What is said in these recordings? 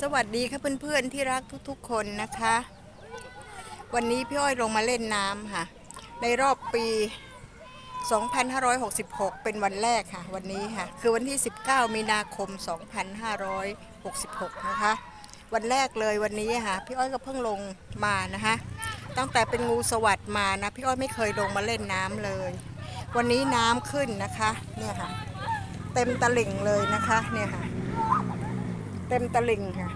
สวัสดีค่ะเพื่อนๆที่รักทุกๆคนนะคะ วันนี้พี่อ้อยลงมาเล่นน้ำค่ะ ในรอบปี 2566 เป็นวันแรกค่ะ วันนี้ค่ะ คือวันที่ 19 มีนาคม 2566 นะคะ วันแรกเลยวันนี้ค่ะ พี่อ้อยก็เพิ่งลงมานะคะ ตั้งแต่เป็นงูสวัสดมานะ พี่อ้อยไม่เคยลงมาเล่นน้ำเลย วันนี้น้ำขึ้นนะคะ เนี่ยค่ะ เต็มตลิ่งเลยนะคะ เนี่ยค่ะ เต็มตลิ่งค่ะ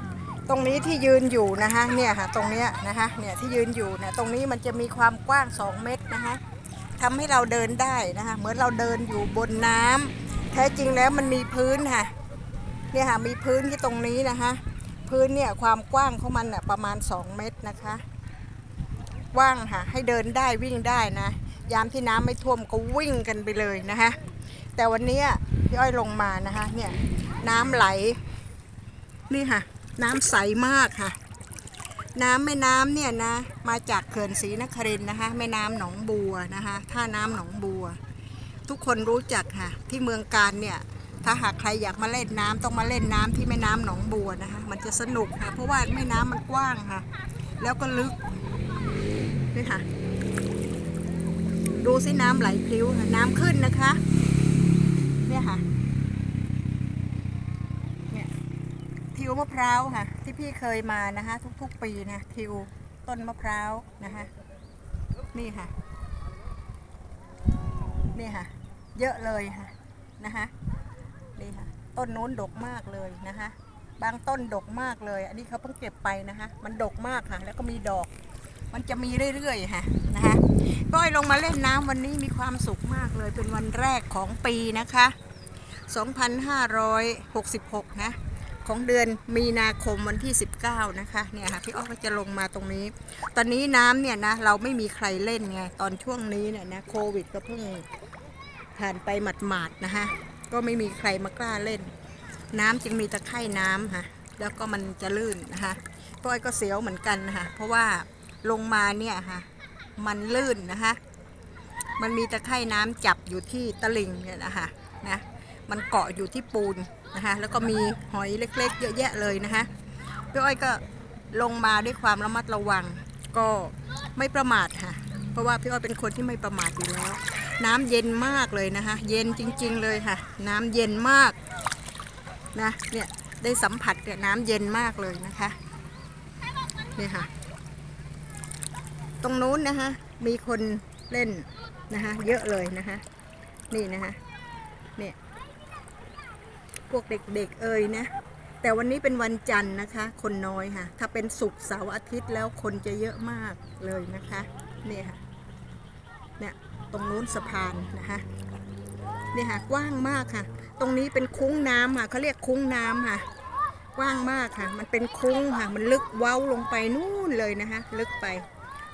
ตรงนี้ที่ยืนอยู่นะคะเนี่ยค่ะตรงเนี้ยนะคะเนี่ยที่ยืนอยู่เนี่ยตรงนี้มันจะมีความกว้าง 2 เมตรนะคะทำให้เราเดินได้นะคะเหมือนเราเดินอยู่บนน้ำแท้จริงแล้วมันมีพื้นค่ะเนี่ยค่ะมีพื้นที่ตรงนี้นะคะพื้นเนี่ยความกว้างของมันน่ะประมาณ 2 เมตรนะคะกว้างค่ะให้เดินได้วิ่งได้นะ ยามที่น้ำไม่ท่วมก็วิ่งกันไปเลยนะคะแต่วันนี้พี่อ้อยลงมานะคะเนี่ยน้ำไหล นี่ค่ะ น้ำใสมากค่ะ น้ำแม่น้ำเนี่ยนะ มาจากเขื่อนศรีนครินนะคะ แม่น้ำหนองบัวนะคะ ท่าน้ำหนองบัว ทุกคนรู้จักค่ะ ที่เมืองการเนี่ยถ้าหากใครอยากมาเล่นน้ำต้องมาเล่นน้ำที่แม่น้ำหนองบัวนะคะ มันจะสนุกค่ะ เพราะว่าแม่น้ำมันกว้างค่ะ แล้วก็ลึกนี่ค่ะ ดูสิน้ำไหลพลิ้วน้ำขึ้นนะคะ เนี่ยค่ะ ทิวมะพร้าวค่ะ ที่พี่เคยมานะคะ ทุกๆปีนะทิวต้นมะพร้าวนะคะ นี่ค่ะ นี่ค่ะ เยอะเลยค่ะนะคะนี่ค่ะ ต้นนู้นดกมากเลยนะคะ บางต้นดกมากเลย อันนี้เขาเพิ่งเก็บไปนะคะ มันดกมากค่ะ แล้วก็มีดอก มันจะมีเรื่อยๆค่ะนะคะก้อยลงมาเล่นน้ำวันนี้มีความสุขมากเลยเป็นวันแรกของปีนะคะ 2566 นะ ของเดือนมีนาคมวันที่ 19 นะคะเนี่ยค่ะพี่อ้อก็จะลงมาตรงนี้ ตอนนี้น้ำเนี่ยนะเราไม่มีใครเล่นไงตอนช่วงนี้เนี่ยนะโควิดก็เพิ่งผ่านไปหมาดๆนะคะก็ไม่มีใครมากล้าเล่น น้ำจึงมีตะไคร่น้ำค่ะแล้วก็มันจะลื่นนะคะพ้อยก็เสียวเหมือนกันนะคะเพราะว่าลงมาเนี่ยค่ะมันลื่นนะคะมันมีตะไคร่น้ำจับอยู่ที่ตลิ่งเนี่ยนะคะนะ มันเกาะอยู่ที่ปูนนะคะ แล้วก็มีหอยเล็กๆ เยอะแยะเลยนะคะพี่อ้อยก็ลงมาด้วยความระมัดระวัง ก็ไม่ประมาทค่ะ เพราะว่าพี่อ้อยเป็นคนที่ไม่ประมาทอยู่แล้ว น้ำเย็นมากเลยนะคะ เย็นจริง ๆ เลยค่ะ น้ำเย็นมากนะเนี่ยได้สัมผัสเนี่ยน้ำเย็นมากเลยนะคะนี่ค่ะ ตรงนู้นนะคะมีคนเล่นนะคะเยอะเลยนะคะนี่นะคะเนี่ย วกเด็กๆเอ่ยนะ แต่วันนี้เป็นวันจันทร์นะคะ คนน้อยค่ะ ถ้าเป็นศุกร์เสาร์อาทิตย์แล้วคนจะเยอะมากเลยนะคะนี่ค่ะเนี่ยตรงนู้นสะพานนะคะเนี่ยค่ะกว้างมากค่ะ ตรงนี้เป็นคุ้งน้ำค่ะเขาเรียกคุ้งน้ำค่ะกว้างมากค่ะ มันเป็นคุ้งค่ะ มันลึกเว้าลงไปนู่นเลยนะคะ ลึกไป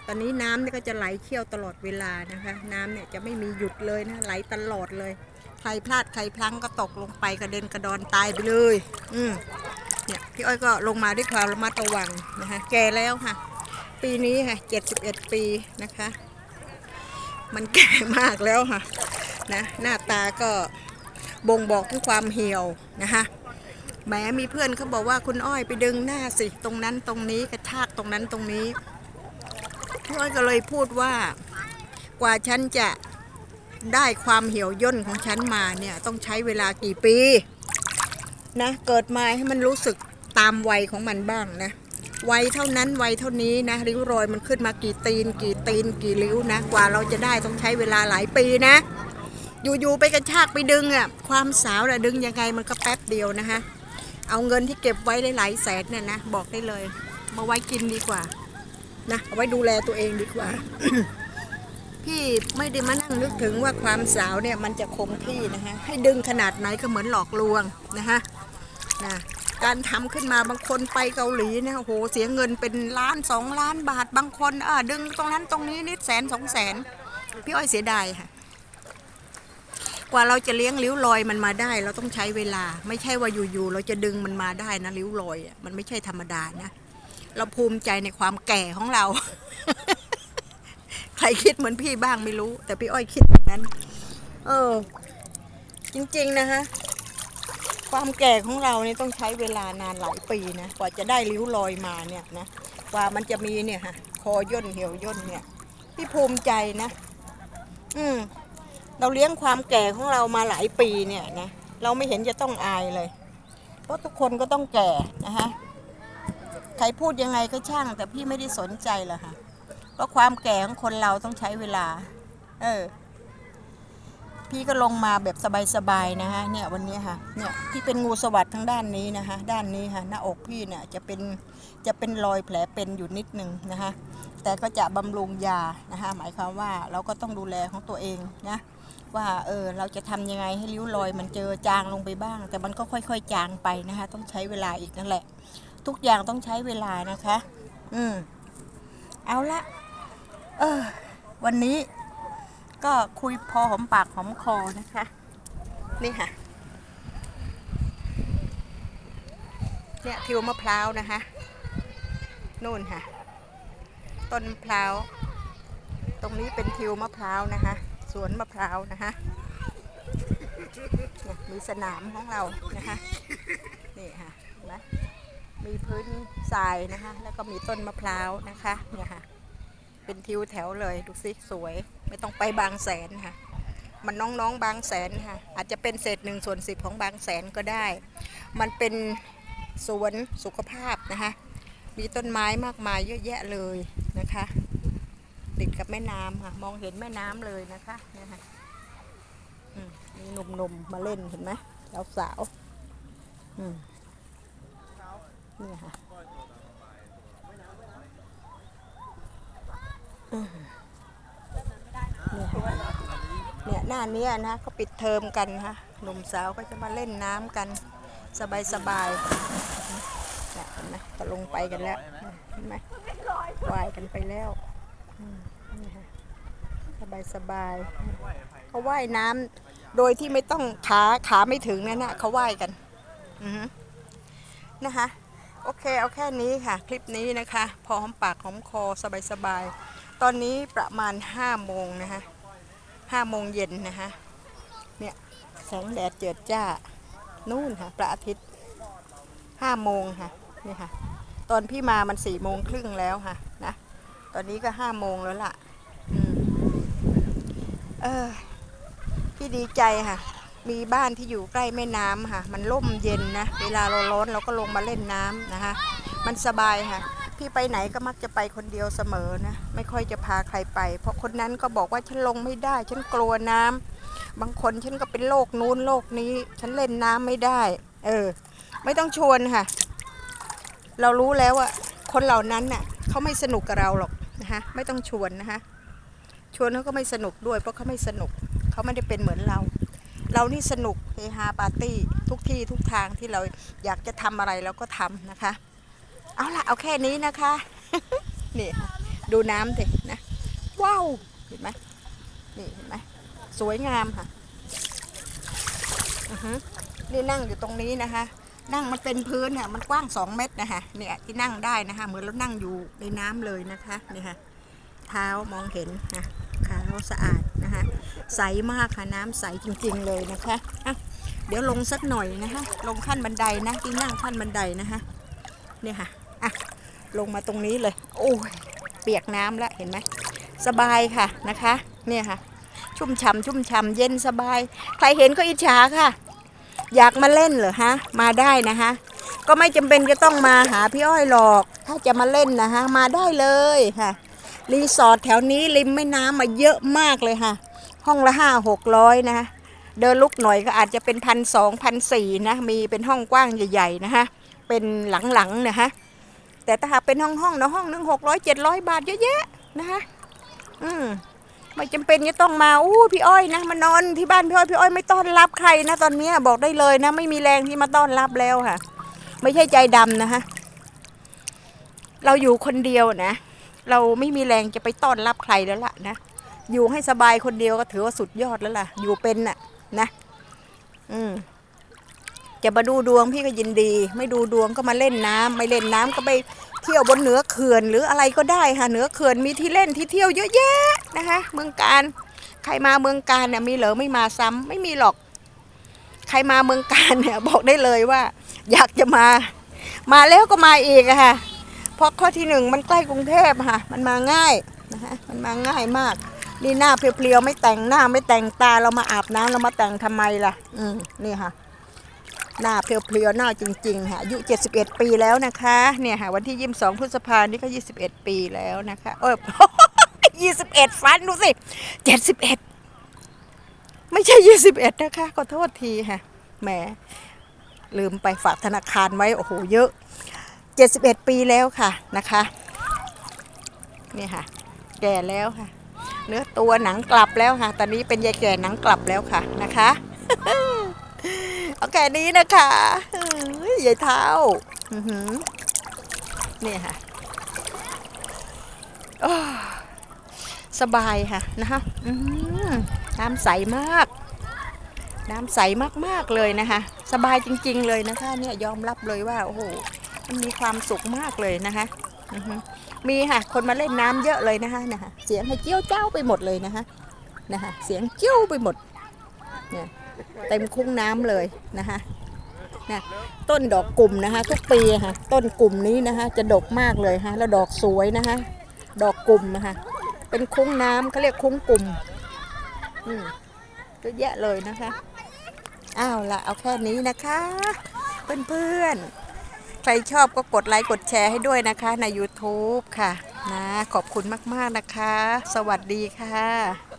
ตอนนี้น้ำเนี่ยก็จะไหลเชี่ยวตลอดเวลานะคะ น้ำเนี่ยจะไม่มีหยุดเลยนะ ไหลตลอดเลย ใครพลาดใครพลั้งก็ตกลงไปกระเด็นกระดอนตายไปเลย อืมเนี่ยพี่อ้อยก็ลงมาด้วยความระมัดระวังนะคะแก่แล้วค่ะ ปีนี้ค่ะ71ปีนะคะ มันแก่มากแล้วค่ะนะหน้าตาก็บ่งบอกถึงความเหี่ยวนะคะแหมมีเพื่อนเขาบอกว่าคุณอ้อยไปดึงหน้าสิตรงนั้นตรงนี้กระชากตรงนั้นตรงนี้พี่อ้อยก็เลยพูดว่ากว่าฉันจะ ได้ความเหี่ยวย่นของฉันมาเนี่ยต้องใช้เวลากี่ปี นะ เกิดมาให้มันรู้สึกตามวัยของมันบ้างนะวัยเท่านั้นวัยเท่านี้นะ ริ้วรอยมันขึ้นมากี่ตีน กี่ตีน กี่ริ้วนะ กว่าเราจะได้ต้องใช้เวลาหลายปีนะ อยู่ๆไปกระชากไปดึงอะความสาวน่ะดึงยังไงมันก็แป๊บเดียวนะคะเอาเงินที่เก็บไว้หลายๆแสนเนี่ยนะบอกได้เลย มาไว้กินดีกว่านะเอาไว้ดูแลตัวเองดีกว่า พี่ไม่ได้มานั่งนึกถึงว่าความสาวเนี่ยมันจะคงที่นะคะให้ดึงขนาดไหนก็เหมือนหลอกลวงนะคะนะการทำขึ้นมาบางคนไปเกาหลีเนี่ยโอ้โหเสียเงินเป็นล้านสองล้านบาทบางคนอ่าดึงตรงนั้นตรงนี้นิดแสนสองแสนพี่อ้อยเสียดายค่ะ กว่าเราจะเลี้ยงริ้วรอยมันมาได้ เราต้องใช้เวลา ไม่ใช่ว่าอยู่ๆเราจะดึงมันมาได้นะริ้วรอยมันไม่ใช่ธรรมดานะ เราภูมิใจในความแก่ของเรา รคิดเหมือนพี่บ้างไม่รู้ แต่พี่อ้อยคิดอย่างนั้น เออ จริงๆนะคะความแก่ของเราเนี่ยต้องใช้เวลานานหลายปีนะกว่าจะได้ริ้วรอยมาเนี่ยนะกว่ามันจะมีเนี่ยฮะคอย่นเหี่ยวย่นเนี่ย พี่ภูมิใจนะ อืม เราเลี้ยงความแก่ของเรามาหลายปีเนี่ยนะเราไม่เห็นจะต้องอายเลย เพราะทุกคนก็ต้องแก่นะฮะใครพูดยังไงก็ช่าง แต่พี่ไม่ได้สนใจหรอกค่ะ เพราะความแก่ของคนเราต้องใช้เวลา เออ พี่ก็ลงมาแบบสบายๆ นะฮะเนี่ยวันนี้ค่ะ เนี่ยที่เป็นงูสวัสด์ทั้งด้านนี้นะคะ ด้านนี้ค่ะ หน้าอกพี่เนี่ยจะเป็นจะเป็นรอยแผลเป็นอยู่นิดนึงนะคะ แต่ก็จะบำรุงยานะคะ หมายความว่าเราก็ต้องดูแลของตัวเองนะว่าเออเราจะทำยังไงให้ริ้วรอยมันเจอจางลงไปบ้าง แต่มันก็ค่อย ๆ จางไปนะคะ ต้องใช้เวลาอีกนั่นแหละ ทุกอย่างต้องใช้เวลานะคะ อืมเอาละ เออ วันนี้ก็คุยพอหอมปากหอมคอนะคะ นี่ค่ะ เนี่ยทิวมะพร้าวนะคะนู่นค่ะ ต้นมะพร้าว ตรงนี้เป็นทิวมะพร้าวนะคะ สวนมะพร้าวนะคะเนี่ยมีสนามของเรานะคะ นี่ค่ะเห็นไหมมีพื้นทรายนะคะ แล้วก็มีต้นมะพร้าวนะคะ เนี่ยค่ะ เป็นทิวแถวเลยดูสิสวย ไม่ต้องไปบางแสนค่ะ มันน้องๆบางแสนค่ะ อาจจะเป็นเศษหนึ่งส่วนสิบของบางแสนก็ได้ มันเป็นสวนสุขภาพนะคะ มีต้นไม้มากมายเยอะแยะเลยนะคะ ติดกับแม่น้ำค่ะ มองเห็นแม่น้ำเลยนะคะเนี่ยค่ะมีหนุ่มๆมาเล่นเห็นไหมสาวสาวๆนี่ค่ะ เนี่ยหน้าเนี้ยนะเขาปิดเทอมกันนะคะหนุ่มสาวก็จะมาเล่นน้ำกันสบายสบายเนี่ยเห็นไหมก็ลงไปกันแล้วเห็นไหมว่ายกันไปแล้วสบายสบายเขาว่ายน้ำโดยที่ไม่ต้องขาขาไม่ถึงนั่นนะเขาว่ายกันอือฮึนะคะโอเคเอาแค่นี้ค่ะ คลิปนี้นะคะ พอหอมปากหอมคอสบายสบาย ตอนนี้ประมาณ5โมงนะคะห้าโมงเย็นนะคะเนี่ยแสงแดดเจิดจ้านู่นค่ะพระอาทิตย์ห้าโมงค่ะนี่ค่ะ ตอนพี่มามันสี่โมงครึ่งแล้วค่ะนะตอนนี้ก็ห้าโมงแล้วล่ะอืมเออพี่ดีใจค่ะ มีบ้านที่อยู่ใกล้แม่น้ำค่ะ มันร่มเย็นนะ เวลาเราร้อนเราก็ลงมาเล่นน้ำนะคะ มันสบายค่ะ พี่ไปไหนก็มักจะไปคนเดียวเสมอนะ ไม่ค่อยจะพาใครไป เพราะคนนั้นก็บอกว่าฉันลงไม่ได้ ฉันกลัวน้ำบางคนฉันก็เป็นโรคนู้นโรคนี้ ฉันเล่นน้ำไม่ได้ เออ ไม่ต้องชวนค่ะ เรารู้แล้วว่าคนเหล่านั้นน่ะเขาไม่สนุกกับเราหรอกนะคะไม่ต้องชวนนะคะชวนเขาก็ไม่สนุกด้วย เพราะเขาไม่สนุกเขาไม่ได้เป็นเหมือนเรา เรานี่สนุกเฮฮาปาร์ตี้ทุกที่ทุกทางที่เราอยากจะทำอะไรเราก็ทำนะคะ เอาละเอาแค่นี้นะคะ นี่ดูน้ำสินะ ว้าว เห็นไหมนี่เห็นไหมสวยงามค่ะนี่นั่งอยู่ตรงนี้นะคะ นั่งมันเป็นพื้นเนี่ยมันกว้างสองเมตรนะคะเนี่ยที่นั่งได้นะคะเหมือนเรานั่งอยู่ในน้ำเลยนะคะนี่ค่ะเท้ามองเห็นนะขาวสะอาดนะคะใสมากค่ะน้ำใสจริงๆเลยนะคะะเดี๋ยวลงสักหน่อยนะคะลงขั้นบันไดนะที่นั่งขั้นบันไดนะคะเนี่ยค่ะ อะลงมาตรงนี้เลย โอ้ยเปียกน้ำแล้วเห็นไหมสบายค่ะนะคะ เนี่ยค่ะ ชุ่มฉ่ำชุ่มฉ่ำเย็นสบาย ใครเห็นก็อิจฉาค่ะ อยากมาเล่นเหรอฮะ มาได้นะคะก็ไม่จำเป็นจะต้องมาหาพี่อ้อยหรอก ถ้าจะมาเล่นนะคะมาได้เลยค่ะรีสอร์ทแถวนี้ริมแม่น้ำมาเยอะมากเลยค่ะ ห้องละห้าหกร้อยนะคะเดินลุกหน่อยก็อาจจะเป็นพันสองพันสี่นะ มีเป็นห้องกว้างใหญ่ ๆ นะคะเป็นหลังๆนะคะ แต่ถ้าหากเป็นห้องห้องๆนะห้องหนึ่งหกร้อยเจ็ดร้อยบาทเยอะแยะนะคะอืมไม่จำเป็นจะต้องมาอู้พี่อ้อยนะมานอนที่บ้านพี่อ้อยพี่อ้อยไม่ต้อนรับใครนะตอนนี้บอกได้เลยนะ ไม่มีแรงที่มาต้อนรับแล้วค่ะ ไม่ใช่ใจดำนะคะเราอยู่คนเดียวนะ เราไม่มีแรงจะไปต้อนรับใครแล้วล่ะนะอยู่ให้สบายคนเดียวก็ถือว่าสุดยอดแล้วล่ะ อยู่เป็นน่ะนะ อืม จะมาดูดวงพี่ก็ยินดี ไม่ดูดวงก็มาเล่นน้ำไม่เล่นน้ำก็ไปเที่ยวบนเหนือเขื่อนหรืออะไรก็ได้ค่ะเหนือเขื่อนมีที่เล่นที่เที่ยวเยอะแยะนะคะ เมืองการใครมาเมืองการเนี่ยมีเหรอไม่มาซ้ำไม่มีหรอก ใครมาเมืองการเนี่ยบอกได้เลยว่า อยากจะมา มาแล้วก็มาอีกอะค่ะเพราะข้อที่หนึ่งมันใกล้กรุงเทพค่ะ มันมาง่ายนะคะมันมาง่ายมากนี่หน้าเพรียวๆไม่แต่งหน้าไม่แต่งตาเรามาอาบน้ำเรามาแต่งทำไมล่ะ อืมนี่ค่ะ หน้าเพรียวๆหน้าจริงๆค่ะอายุ 71 ปีแล้วนะคะ เนี่ยค่ะวันที่ 22 พฤษภานี่ก็ 21 ปีแล้วนะคะ เออ21 ฟันดูสิ 71 ไม่ใช่ 21 นะคะ ขอโทษทีค่ะ แหม ลืมไปฝากธนาคารไว้ โอ้โห เยอะ 71 ปีแล้วค่ะนะคะ นี่ค่ะ แก่แล้วค่ะ เนื้อตัวหนังกลับแล้วค่ะ ตอนนี้เป็นยายแก่หนังกลับแล้วค่ะนะคะ เอาแค่นี้นะคะเฮ้ยยายเท้าอื้อหือนี่ค่ะสบายค่ะนะคะน้ำใสมาก น้ำใสมากๆเลยนะคะ สบายจริง ๆ เลยนะคะ เนี่ยยอมรับเลยว่าโอ้โหมันมีความสุขมากเลยนะคะมีค่ะ คนมาเล่นน้ำเยอะเลยนะคะนะคะเสียงให้เจี้ยวเจ้าไปหมดเลยนะคะนะคะเสียงเจี้ยวไปหมดเนี่ย เต็มคุ้งน้ำเลยนะคะนะต้นดอกกลุ่มนะคะ ทุกปีค่ะต้นกลุ่มนี้นะคะ จะดกมากเลยฮะแล้วดอกสวยนะคะ ดอกกลุ่มนะคะ เป็นคุ้งน้ำเขาเรียกคุ้งกลุ่มอืมเยอะแยะเลยนะคะอ้าวละเอาแค่นี้นะคะ เพื่อนๆ ใครชอบก็กดไลค์กดแชร์ให้ด้วยนะคะใน YouTube ค่ะนะขอบคุณมากๆนะคะ สวัสดีค่ะ